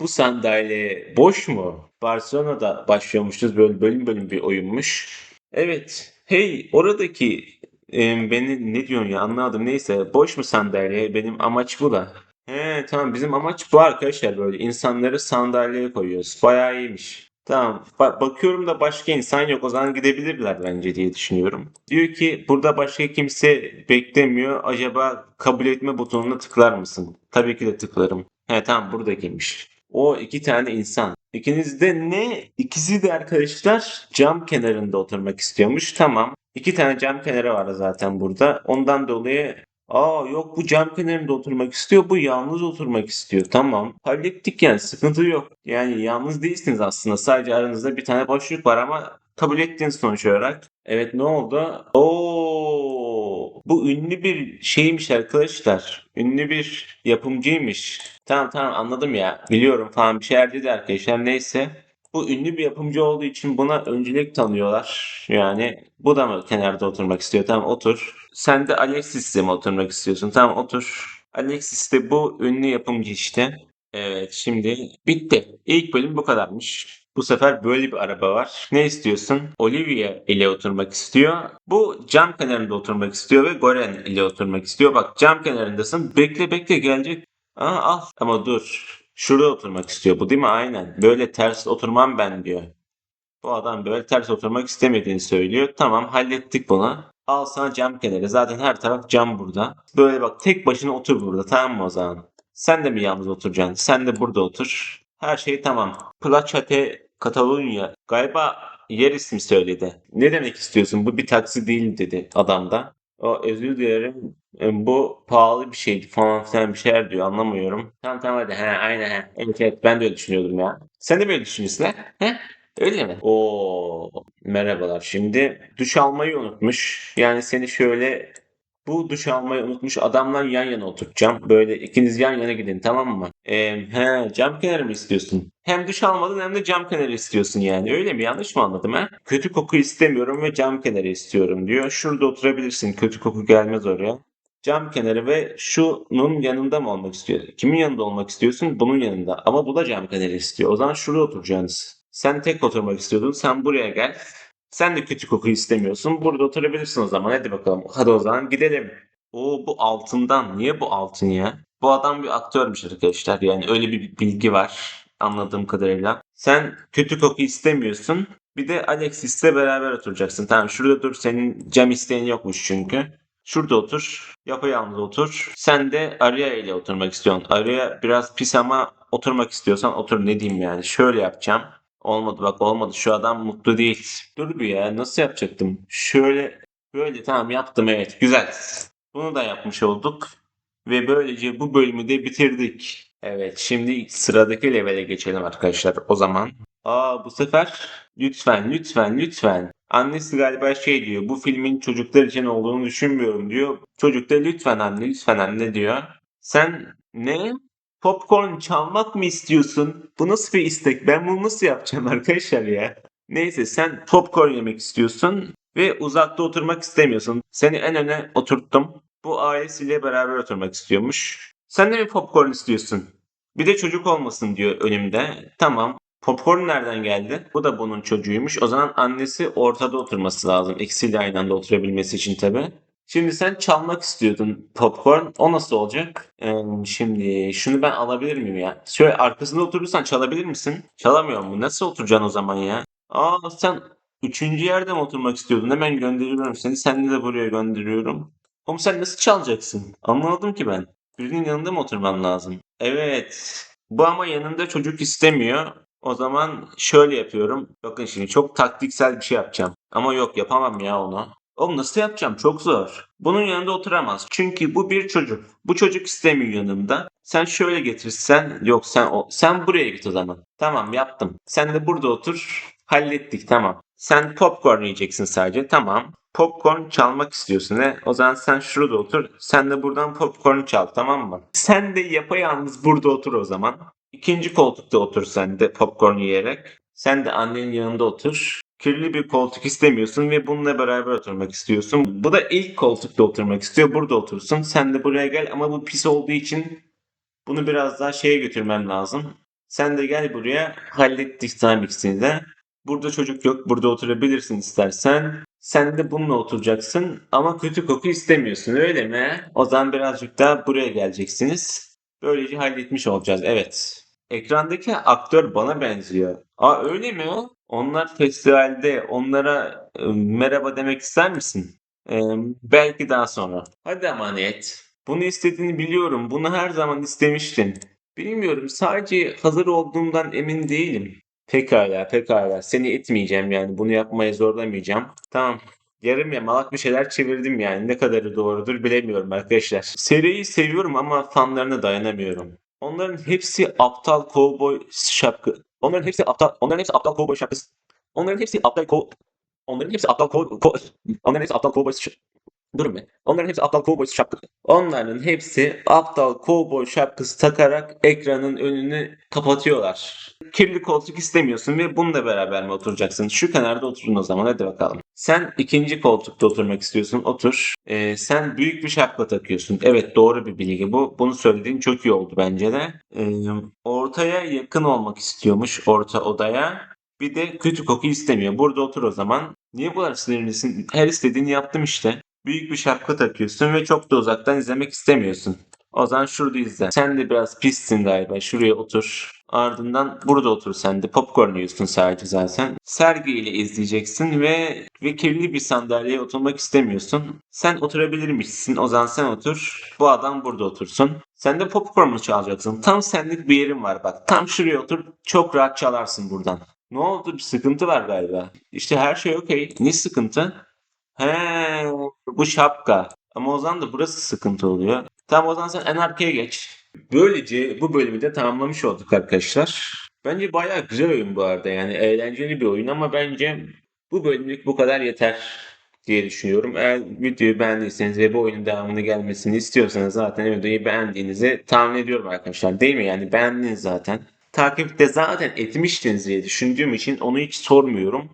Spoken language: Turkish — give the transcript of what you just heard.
Bu sandalye boş mu? Barcelona'da başlıyormuşuz böyle bölüm bölüm bir oyunmuş. Evet. Hey oradaki e, beni ne diyorsun ya anlamadım. Neyse boş mu sandalye? Benim amaç bu da. He tamam bizim amaç bu arkadaşlar böyle insanları sandalyeye koyuyoruz. Bayağı iyiymiş. Tamam ba- bakıyorum da başka insan yok o zaman gidebilirler bence diye düşünüyorum. Diyor ki burada başka kimse beklemiyor. Acaba kabul etme butonuna tıklar mısın? Tabii ki de tıklarım. He tamam buradakiymiş. O iki tane insan. İkiniz de ne? İkisi de arkadaşlar cam kenarında oturmak istiyormuş. Tamam. İki tane cam kenarı var zaten burada. Ondan dolayı aa yok bu cam kenarında oturmak istiyor. Bu yalnız oturmak istiyor. Tamam. Hallettik yani sıkıntı yok. Yani yalnız değilsiniz aslında. Sadece aranızda bir tane boşluk var ama kabul ettiniz sonuç olarak. Evet ne oldu? Oo, bu ünlü bir şeymiş arkadaşlar. Ünlü bir yapımcıymış. Tamam tamam anladım ya. Biliyorum falan bir şeyler dedi arkadaşlar. Neyse. Bu ünlü bir yapımcı olduğu için buna öncelik tanıyorlar. Yani bu da mı kenarda oturmak istiyor? Tamam otur. Sen de Alexis'le mi oturmak istiyorsun? Tamam otur. Alexis de bu ünlü yapımcı işte. Evet şimdi bitti. İlk bölüm bu kadarmış. Bu sefer böyle bir araba var. Ne istiyorsun? Olivia ile oturmak istiyor. Bu cam kenarında oturmak istiyor ve Goren ile oturmak istiyor. Bak cam kenarındasın. Bekle bekle gelecek. Aa, al. Ama dur. Şurada oturmak istiyor. Bu değil mi? Aynen. Böyle ters oturmam ben diyor. Bu adam böyle ters oturmak istemediğini söylüyor. Tamam hallettik bunu. Al sana cam kenarı. Zaten her taraf cam burada. Böyle bak tek başına otur burada. Tamam mı o zaman? Sen de mi yalnız oturacaksın? Sen de burada otur. Her şey tamam. Plaçate Katalunya. Galiba yer ismi söyledi. Ne demek istiyorsun? Bu bir taksi değil dedi adam da. O özür dilerim. E, Bu pahalı bir şeydi falan filan bir şeyler diyor anlamıyorum. Tamam tamam hadi he aynen he. Evet evet ben de öyle düşünüyordum ya. Sen de böyle düşünüyorsun ha? He? Öyle mi? Oo merhabalar. Şimdi duş almayı unutmuş. Yani seni şöyle bu duş almayı unutmuş adamla yan yana oturtacağım. Böyle ikiniz yan yana gidin tamam mı? Ee, he, cam kenarı mı istiyorsun? Hem duş almadın hem de cam kenarı istiyorsun yani. Öyle mi? Yanlış mı anladım ha? Kötü koku istemiyorum ve cam kenarı istiyorum diyor. Şurada oturabilirsin. Kötü koku gelmez oraya. Cam kenarı ve şunun yanında mı olmak istiyor? Kimin yanında olmak istiyorsun? Bunun yanında. Ama bu da cam kenarı istiyor. O zaman şurada oturacaksınız. Sen tek oturmak istiyordun. Sen buraya gel. Sen de kötü koku istemiyorsun. Burada oturabilirsin o zaman. Hadi bakalım. Hadi o zaman gidelim. Oo bu altından. Niye bu altın ya? Bu adam bir aktörmüş arkadaşlar. Yani öyle bir bilgi var. Anladığım kadarıyla. Sen kötü koku istemiyorsun. Bir de Alexis'le beraber oturacaksın. Tamam şurada dur. Senin cam isteğin yokmuş çünkü. Şurada otur. Yapayalnız otur. Sen de Arya ile oturmak istiyorsun. Arya biraz pis ama oturmak istiyorsan otur ne diyeyim yani. Şöyle yapacağım. Olmadı bak olmadı. Şu adam mutlu değil. Dur bir ya nasıl yapacaktım? Şöyle böyle tamam yaptım evet güzel. Bunu da yapmış olduk. Ve böylece bu bölümü de bitirdik. Evet şimdi sıradaki levele geçelim arkadaşlar o zaman. Aa bu sefer lütfen lütfen lütfen. Annesi galiba şey diyor bu filmin çocuklar için olduğunu düşünmüyorum diyor. Çocuk da lütfen anne lütfen anne diyor. Sen ne? Popcorn çalmak mı istiyorsun? Bu nasıl bir istek? Ben bunu nasıl yapacağım arkadaşlar ya? Neyse sen popcorn yemek istiyorsun ve uzakta oturmak istemiyorsun. Seni en öne oturttum. Bu ailesiyle beraber oturmak istiyormuş. Sen de mi popcorn istiyorsun? Bir de çocuk olmasın diyor önümde. Tamam. Popcorn nereden geldi? Bu da bunun çocuğuymuş. O zaman annesi ortada oturması lazım. İkisiyle aynı anda oturabilmesi için tabi. Şimdi sen çalmak istiyordun popcorn. O nasıl olacak? Ee, şimdi şunu ben alabilir miyim ya? Şöyle arkasında oturursan çalabilir misin? Çalamıyor mu? Nasıl oturacaksın o zaman ya? Aa sen üçüncü yerde mi oturmak istiyordun? Hemen gönderiyorum seni. Seni de buraya gönderiyorum. Oğlum sen nasıl çalacaksın? Anlamadım ki ben. Birinin yanında mı oturman lazım? Evet. Bu ama yanında çocuk istemiyor. O zaman şöyle yapıyorum. Bakın şimdi çok taktiksel bir şey yapacağım. Ama yok yapamam ya onu. Oğlum nasıl yapacağım? Çok zor. Bunun yanında oturamaz. Çünkü bu bir çocuk. Bu çocuk istemiyor yanımda. Sen şöyle getirsen yok sen o sen buraya git o zaman. Tamam yaptım. Sen de burada otur. Hallettik tamam. Sen popcorn yiyeceksin sadece. Tamam. Popcorn çalmak istiyorsun he? O zaman sen şurada otur. Sen de buradan popcorn çal tamam mı? Sen de yapayalnız burada otur o zaman. İkinci koltukta otur sen de popcorn yiyerek. Sen de annenin yanında otur. Kirli bir koltuk istemiyorsun ve bununla beraber oturmak istiyorsun. Bu da ilk koltukta oturmak istiyor. Burada otursun. Sen de buraya gel ama bu pis olduğu için bunu biraz daha şeye götürmem lazım. Sen de gel buraya hallettik tamam ikisini de. Burada çocuk yok. Burada oturabilirsin istersen. Sen de bununla oturacaksın ama kötü koku istemiyorsun öyle mi? O zaman birazcık daha buraya geleceksiniz. Böylece halletmiş olacağız. Evet. Ekrandaki aktör bana benziyor. Aa öyle mi? Onlar festivalde onlara e, merhaba demek ister misin? Ee, belki daha sonra. Hadi emanet. Bunu istediğini biliyorum. Bunu her zaman istemiştin. Bilmiyorum. Sadece hazır olduğumdan emin değilim. Pekala, pekala. Seni etmeyeceğim yani. Bunu yapmaya zorlamayacağım. Tamam. Yarım yamalak bir şeyler çevirdim yani. Ne kadarı doğrudur bilemiyorum arkadaşlar. Seriyi seviyorum ama fanlarına dayanamıyorum. Onların hepsi aptal kovboy şapkı. Onların hepsi aptal. Onların hepsi aptal kovboy şapkası. Onların hepsi aptal kov... Onların hepsi aptal kov... ko- Onların hepsi aptal kovboy Durun be. Onların hepsi aptal kovboy şapkası. Onların hepsi aptal kovboy şapkası takarak ekranın önünü kapatıyorlar. Kirli koltuk istemiyorsun ve bununla beraber mi oturacaksın? Şu kenarda oturun o zaman hadi bakalım. Sen ikinci koltukta oturmak istiyorsun. Otur. Ee, sen büyük bir şapka takıyorsun. Evet doğru bir bilgi bu. Bunu söylediğin çok iyi oldu bence de. Ee, ortaya yakın olmak istiyormuş orta odaya. Bir de kötü koku istemiyor. Burada otur o zaman. Niye bu kadar sinirlisin? Her istediğini yaptım işte. Büyük bir şapka takıyorsun ve çok da uzaktan izlemek istemiyorsun. O zaman şurada izle. Sen de biraz pissin galiba. Şuraya otur. Ardından burada otur sen de. Popcorn yiyorsun sadece zaten. Sergiyle izleyeceksin ve ve kirli bir sandalyeye oturmak istemiyorsun. Sen oturabilirmişsin. O zaman sen otur. Bu adam burada otursun. Sen de popcorn'u çalacaksın. Tam senlik bir yerin var bak. Tam şuraya otur. Çok rahat çalarsın buradan. Ne oldu? Bir sıkıntı var galiba. İşte her şey okey. Ne sıkıntı? He, bu şapka. Ama o zaman da burası sıkıntı oluyor. Tamam o zaman sen en arkaya geç. Böylece bu bölümü de tamamlamış olduk arkadaşlar. Bence bayağı güzel oyun bu arada. Yani eğlenceli bir oyun ama bence bu bölümlük bu kadar yeter diye düşünüyorum. Eğer videoyu beğendiyseniz ve bu oyunun devamını gelmesini istiyorsanız zaten videoyu beğendiğinizi tahmin ediyorum arkadaşlar. Değil mi? Yani beğendiniz zaten. Takipte zaten etmiştiniz diye düşündüğüm için onu hiç sormuyorum.